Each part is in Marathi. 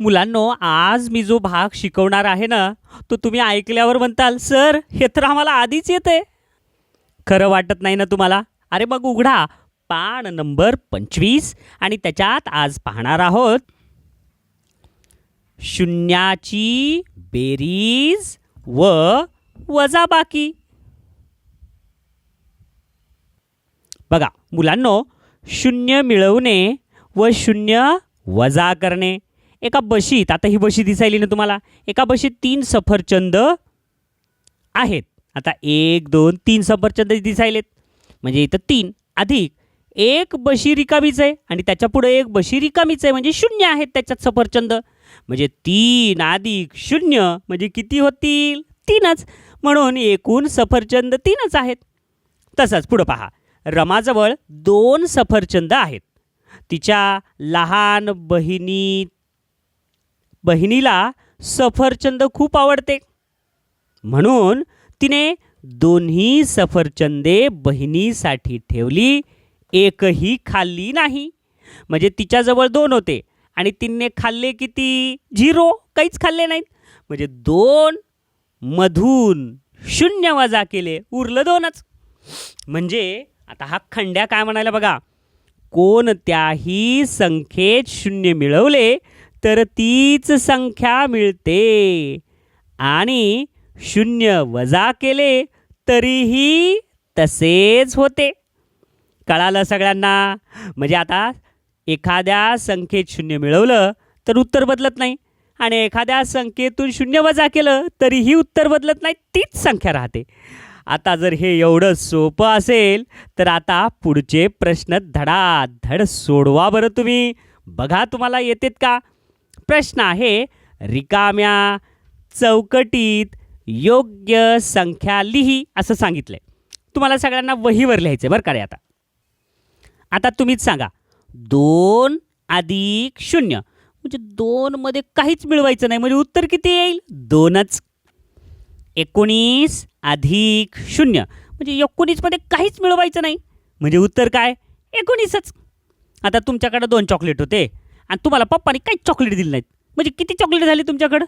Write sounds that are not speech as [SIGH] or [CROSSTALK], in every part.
मुलांनो आज मी जो भाग शिकवणार आहे ना तो तुम्ही ऐकल्यावर म्हणताल सर हे तर आम्हाला आधीच येते खरं वाटत नाही ना तुम्हाला? अरे मग उघडा. पान नंबर पंचवीस आणि त्याच्यात आज पाहणार आहोत. शून्याची बेरीज व वजाबाकी बघा मुलांनो शून्य मिळवणे व शून्य वजा करणे. एका बशीत आता ही बशी दिसायली ना तुम्हाला एका बशीत तीन सफरचंद आहेत. आता एक दोन तीन सफरचंद दिसायलेत. म्हणजे इथं तीन अधिक. एक बशी रिकामीच आहे आणि त्याच्या पुढे एक बशी रिकामीच आहे. म्हणजे शून्य आहेत त्याच्यात सफरचंद. म्हणजे तीन अधिक शून्य म्हणजे किती होतील? तीनच. म्हणून एकूण सफरचंद तीनच आहेत. तसंच पुढं पहा. रमाजवळ दोन सफरचंद आहेत. तिच्या लहान बहिणी बहिणीला सफरचंद खूप आवडते. म्हणून तिने दोन्ही सफरचंदे बहिणीसाठी ठेवली एकही खाल्ली नाही. म्हणजे तिच्याजवळ दोन होते आणि तिने खाल्ले किती? झिरो काहीच खाल्ले नाहीत. म्हणजे दोन मधून शून्य वजा केले उरलं दोनच. म्हणजे आता हा खंड्या काय म्हणायला बघा? कोणत्याही संख्येत शून्य मिळवले तर तीच संख्या मिळते. आणि शून्य वजा केले तरीही तसेच होते. कळालं सगळ्यांना? म्हणजे आता एखाद्या संख्येत शून्य मिळवलं तर उत्तर बदलत नाही. आणि एखाद्या संख्येतून शून्य वजा केलं तरीही उत्तर बदलत नाही तीच संख्या राहते. आता जर हे एवढं सोपं असेल तर आता पुढचे प्रश्न धडाधड सोडवा बरं तुम्ही. बघा तुम्हाला येतेत का? प्रश्न आहे रिकाम्या चौकटीत योग्य संख्या लिही असं सांगितलंय. तुम्हाला सगळ्यांना वहीवर लिहायचं बरं का रे आता. आता तुम्हीच सांगा दोन अधिक शून्य म्हणजे दोनमध्ये काहीच मिळवायचं नाही म्हणजे उत्तर किती येईल? दोनच. एकोणीस अधिक शून्य म्हणजे एकोणीसमध्ये काहीच मिळवायचं नाही म्हणजे उत्तर काय? एकोणीसच. आता तुमच्याकडं दोन चॉकलेट होते. आणि तुम्हाला पप्पाने काहीच चॉकलेट दिली नाहीत. म्हणजे किती चॉकलेट झाली तुमच्याकडं?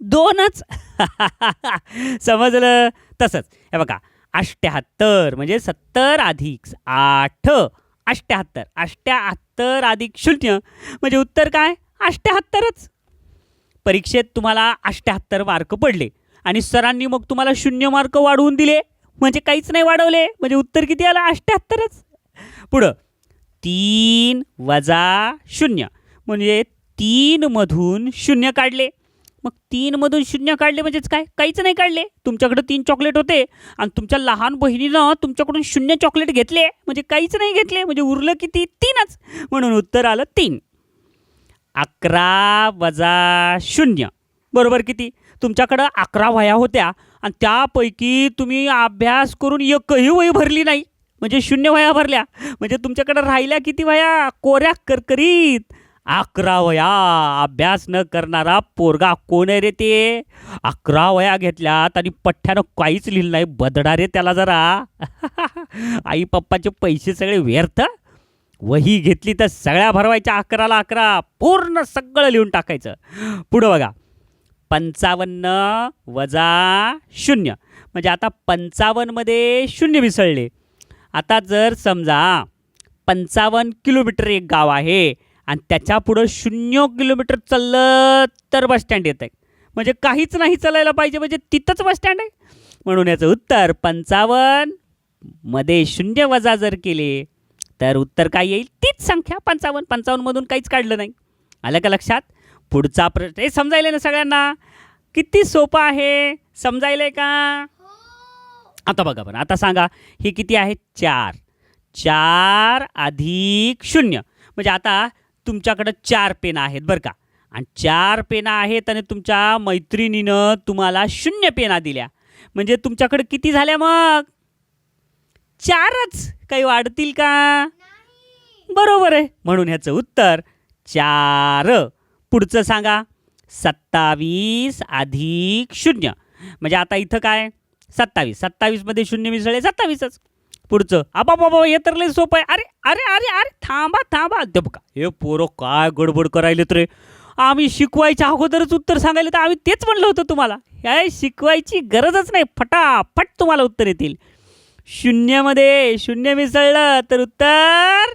दोनच. [LAUGHS] समजलं? तसंच. हे बघा अष्ट्याहत्तर म्हणजे सत्तर अधिक आठ. अष्ट्याहत्तर. अष्ट्याहत्तर अधिक शून्य. म्हणजे उत्तर काय? अष्ट्याहत्तरच. परीक्षेत तुम्हाला अष्ट्याहत्तर मार्क पडले आणि सरांनी मग तुम्हाला शून्य मार्क वाढवून दिले. म्हणजे काहीच नाही वाढवले. म्हणजे उत्तर किती आलं? अष्ट्याहत्तरच. पुढं. तीन वजा शून्य. म्हणजे तीनमधून शून्य काढले. मग तीनमधून शून्य काढले म्हणजेच काय? काहीच नाही काढले. तुमच्याकडे तीन चॉकलेट होते. आणि तुमच्या लहान बहिणीनं तुमच्याकडून शून्य चॉकलेट घेतले. म्हणजे काहीच नाही घेतले. म्हणजे उरलं किती? तीनच. म्हणून उत्तर आलं तीन. अकरा वजा शून्य. बरोबर किती? तुमच्याकडं अकरा वह्या होत्या. आणि त्यापैकी तुम्ही अभ्यास करून एकही वही भरली नाही. म्हणजे शून्य वह्या भरल्या. म्हणजे तुमच्याकडं राहिल्या किती वह्या? कोऱ्या करकरीत. अकरा वया अभ्यास न करणारा पोरगा कोण आहे रे ते? अकरा वया घेतल्यात आणि पठ्ठ्यानं काहीच लिहिलं नाही. बदडा रे त्याला जरा. [LAUGHS] आई पप्पाचे पैसे सगळे व्यर्थ. वही घेतली तर सगळ्या भरवायच्या अकराला अकरा. पूर्ण सगळं लिहून टाकायचं. पुढं बघा. पंचावन्न वजा शून्य. म्हणजे आता पंचावन्नमध्ये शून्य मिसळले. आता जर समजा पंचावन्न किलोमीटर एक गाव आहे. आणि त्याच्या पुढं शून्य किलोमीटर चाललं तर बसस्टँड येत आहे म्हणजे काहीच नाही चालायला पाहिजे म्हणजे तिथंच बसस्टँड आहे. म्हणून याचं उत्तर पंचावन्नमध्ये शून्य वजा जर केले तर उत्तर काय येईल? तीच संख्या. पंचावन्न. पंचावन्नमधून काहीच काढलं नाही. आलं का लक्षात? पुढचा प्रश्न हे समजायला ना सगळ्यांना? किती सोपं आहे? समजायलंय का? आता बघा बरं. आता सांगा हे किती आहे? चार. चार अधिक शून्य. म्हणजे आता तुमच्याकडं चार पेन आहेत बरं का. आणि चार पेना आहेत आणि तुमच्या मैत्रिणीनं तुम्हाला शून्य पेना दिल्या. म्हणजे तुमच्याकडे किती झाल्या मग? चारच काही वाढतील का? बरोबर आहे. म्हणून ह्याचं उत्तर चार. पुढचं सांगा. सत्तावीस अधिक शून्य. म्हणजे आता इथं काय? सत्तावीस. सत्तावीसमध्ये शून्य मिसळले सत्तावीसच. पुढचं. आबा बाबा हे तर लय सोपं आहे. अरे अरे अरे अरे थांबा थांबा. ते बघा हे पोरं काय गडबड करायलेत रे. आम्ही शिकवायच्या अगोदरच उत्तर सांगायला तर आम्ही तेच म्हणलं होतं तुम्हाला. हे शिकवायची गरजच नाही. फटाफट तुम्हाला उत्तर येतील. शून्यमध्ये शून्य मिसळलं तर उत्तर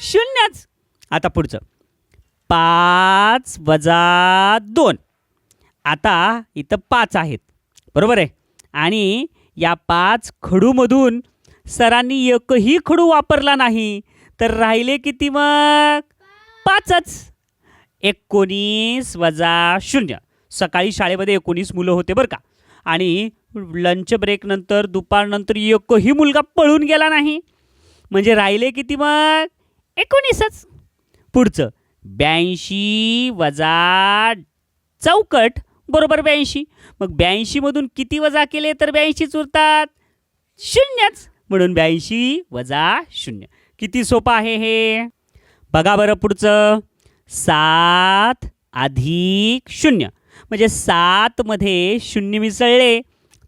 शून्यच. आता पुढचं. पाच वजा दोन. आता इथं पाच आहेत. बरोबर आहे. आणि या पाच खडूमधून सरांनी एकही खडू वापरला नाही तर राहिले किती मग? पाचच. एकोणीस वजा शून्य. सकाळी शाळेमध्ये एकोणीस मुलं होते बरं का. आणि लंच ब्रेकनंतर दुपारनंतर एकही मुलगा पळून गेला नाही. म्हणजे राहिले किती मग? एकोणीसच. पुढचं ब्याऐंशी वजा चौकट बरोबर ब्याऐंशी. मग ब्याऐंशीमधून किती वजा केले तर ब्याऐंशीच उरतात शून्यच. म्हणून ब्याऐंशी वजा शून्य. किती सोपं आहे हे? बघा बरं पुढचं. सात अधिक शून्य. म्हणजे सातमध्ये शून्य मिसळले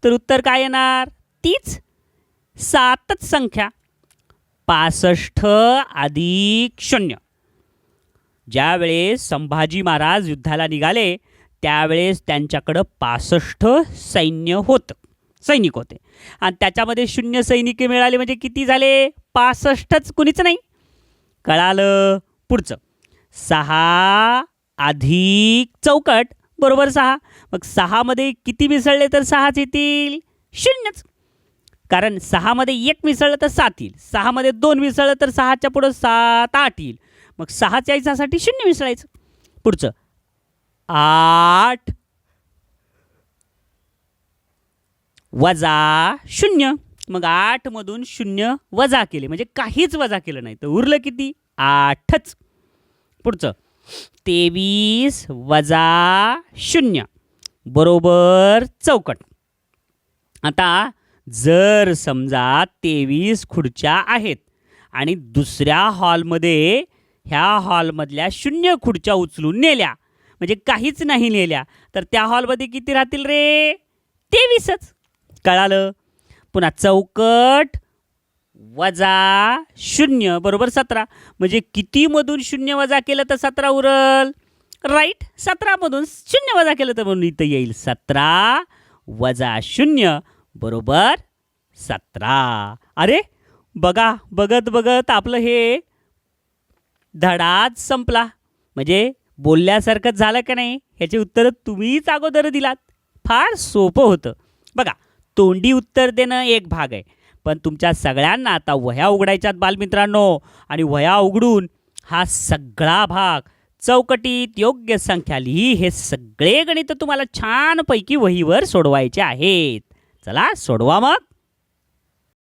तर उत्तर काय येणार? तीच. सातच संख्या. पासष्ट अधिक शून्य. ज्यावेळेस संभाजी महाराज युद्धाला निघाले त्यावेळेस त्यांच्याकडं पासष्ट सैन्य होतं. सैनिक होते. आणि त्याच्यामध्ये शून्य सैनिके मिळाले म्हणजे किती झाले? पासष्टच. कुणीच नाही. कळालं. पुढचं. सहा अधिक चौकट. बरोबर सहा. मग सहामध्ये किती मिसळले तर सहाच येतील? शून्यच. कारण सहामध्ये एक मिसळलं तर सात येईल. सहामध्ये दोन मिसळलं तर सहाच्या पुढं सात आठ येईल. मग सहाच्या याच्यासाठी शून्य मिसळायचं. पुढचं. आठ वजा शून्य. मग आठमधून शून्य वजा केले. म्हणजे काहीच वजा केलं नाही. तर उरलं किती? आठच. पुढचं. तेवीस वजा शून्य. बरोबर चौकट. आता जर समजा तेवीस खुर्च्या आहेत आणि दुसऱ्या हॉलमध्ये ह्या हॉलमधल्या शून्य खुर्च्या उचलून नेल्या म्हणजे काहीच नाही नेल्या तर त्या हॉलमध्ये किती राहतील रे? तेवीसच. कळालं? पुन्हा चौकट वजा शून्य बरोबर सतरा. म्हणजे कितीमधून शून्य वजा केलं तर सतरा उरल? राईट सतरामधून शून्य वजा केलं तर म्हणून इथं येईल सतरा वजा शून्य बरोबर सतरा. अरे बघा बघत बघत आपलं हे धडाच संपला. म्हणजे बोलल्यासारखंच झालं का नाही? ह्याचे उत्तर तुम्हीच अगोदर दिलात. फार सोपं होतं. बघा तोंडी उत्तर देणं एक भाग आहे. पण तुमच्या सगळ्यांना आता वह्या उघडायच्यात बालमित्रांनो. आणि वह्या उघडून हा सगळा भाग चौकटीत योग्य संख्या लिही. हे सगळे गणित तुम्हाला छानपैकी वहीवर सोडवायचे आहेत. चला सोडवा मग.